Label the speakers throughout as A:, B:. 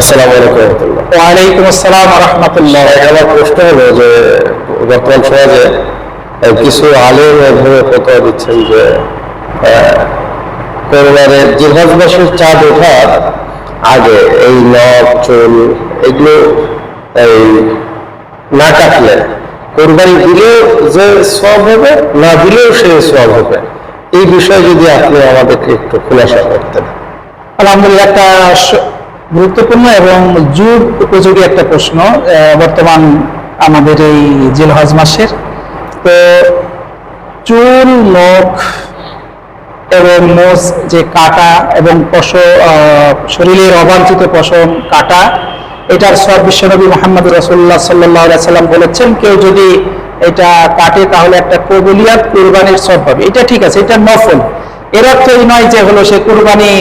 A: আসসালামু আলাইকুম। রহমতুল্লাহ
B: ওয়ালাইকুম আসসালাম রহমতুল্লাহ।
A: আমার প্রশ্ন হলো যে বর্তমান সমাজে কিছু আলেম এভাবে কথা দিচ্ছেন যে কোরবানের জিহাজ মাসের চাঁদ ওঠার আগে এই নখ চুল এগুলো এই না কাটলে কোরবানি দিলেও যে সব হবে না দিলেও সে সব হবে। এই বিষয়ে যদি আপনি আমাদেরকে একটু খোলাসা করতেন।
B: আলহামদুলিল্লাহ একটা গুরুত্বপূর্ণ এবং যুগ উপযোগী একটা প্রশ্ন বর্তমান আমাদের এই জিলহজ মাসের। তো চুল, নখ এবং মোজ যে কাটা এবং পশ শরীরের অবাঞ্ছিত পশম কাটা, এটার সব বিশ্বনবী মোহাম্মদ রসুল্লাহ সাল্লাহ সাল্লাম বলেছেন, কেউ যদি এটা কাটে তাহলে একটা কবুলিয়াত কুরবানির সব হবে। এটা ঠিক আছে, এটা নফল। এর অর্থ এই নয় যে হলো সে কুরবানি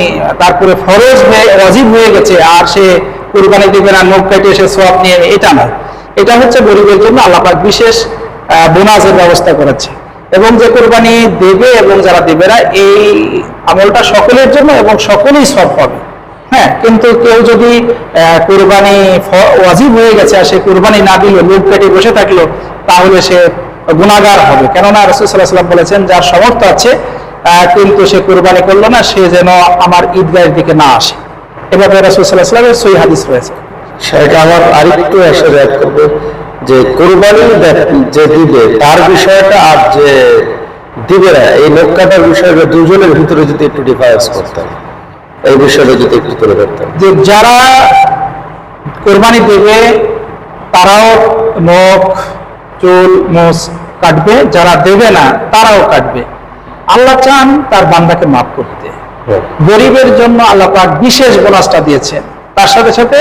B: তারপরে ফরজ হয়ে অজিব হয়ে গেছে আর সে কুরবানি দেবে না নখ কেটে সে সব নিয়ে এটা নয়। এটা হচ্ছে গরিবের জন্য আল্লাপাক বিশেষ বোনাসের ব্যবস্থা করেছে। এবং যে কোরবানি দেবে এবং যারা দেবে না, এই আমলটা সকলের জন্য এবং সকলেই সব পাবে। হ্যাঁ কিন্তু কেউ যদি কোরবানি ওয়াজিব হয়ে গেছে আর সে কোরবানি না দিল লোক পেটে বসে থাকল, তাহলে সে গুণাগার হবে। কেননা রসুল্লাহ সাল্লাম বলেছেন, যার সমর্থ আছে কিন্তু সে কোরবানি করল না সে যেন আমার ঈদগাহের দিকে না আসে। এভাবে রসুল্লাহ সাল্লামের সই হাদিস রয়েছে।
A: সেটা আমার আরেকটু রেড করবে যে কোরবানি যে দিবে তার বিষয়টা আর যে দিবে না এই লোক কাটার বিষয়টা দুজনের ভিতরে যদি একটু ডিফারেন্স করতেন এই বিষয়টা যদি একটু তুলে ধরতেন
B: যে যারা কোরবানি দেবে তারাও নখ চুল মোষ কাটবে যারা দেবে না তারাও কাটবে। আল্লাহ চান তার বান্দাকে মাফ করতে। গরিবের জন্য আল্লাহ পাক বিশেষ বোনাসটা দিয়েছেন। তার সাথে সাথে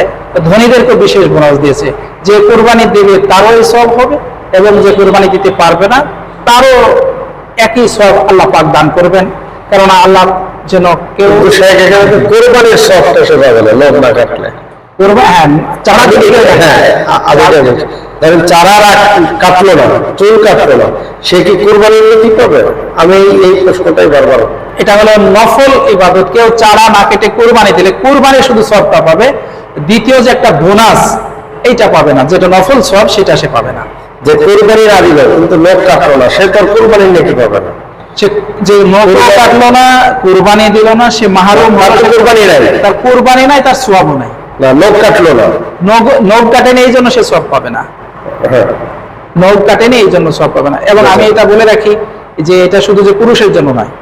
B: ধনীদেরকে বিশেষ বোনাস দিয়েছে। যে কোরবানি দেবে তারও এই সব হবে এবং যে কোরবানি দিতে পারবে না তারও একই সব আল্লাহ পাক দান করবেন। কেননা আল্লাহ যেন কেউ
A: কোরবানির শখটা সে পাবে না লোক না কাটলে।
B: কোরবানি হ্যাঁ
A: ধরেন চারা কাটলো না চুল কাটলো না। সে কি কোরবানির নীতি পাবে আমি এই- প্রশ্নটাই বারবার
B: এটা হলো নফল ইবাদত। কেউ চারা না কেটে কোরবানি দিলে কোরবানি শুধু সবটা পাবে দ্বিতীয় যে একটা বোনাস এইটা পাবে না। যেটা নফল সব সেটা সে পাবে না।
A: যে কোরবানির আদিল কিন্তু লোক কাটলো না সে তার কোরবানির নীতি পাবে না।
B: সে যে নফল কাটলো না কোরবানি দিল না সে মাহারুম
A: কোরবানি নাই।
B: তার কোরবানি নাই তার সোয়াবও নাই।
A: না লোক কাটলো না।
B: নখ কাটেনি এই জন্য সে সব পাবে না। নখ কাটেনি এই জন্য সব পাবে না। এবং আমি এটা বলে রাখি যে এটা শুধু যে পুরুষের জন্য নয়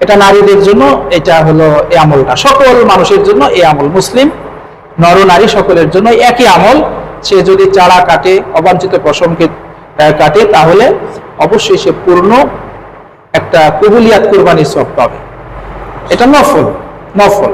B: এটা নারীদের জন্য এটা হলো এই আমলটা। সকল মানুষের জন্য এই আমল। মুসলিম নর নারী সকলের জন্য একই আমল। সে যদি চারা কাটে অবাঞ্ছিত পশমকে কাটে তাহলে অবশ্যই সে পূর্ণ একটা কবুলিয়াত কোরবানির সব পাবে। এটা নফল নফল।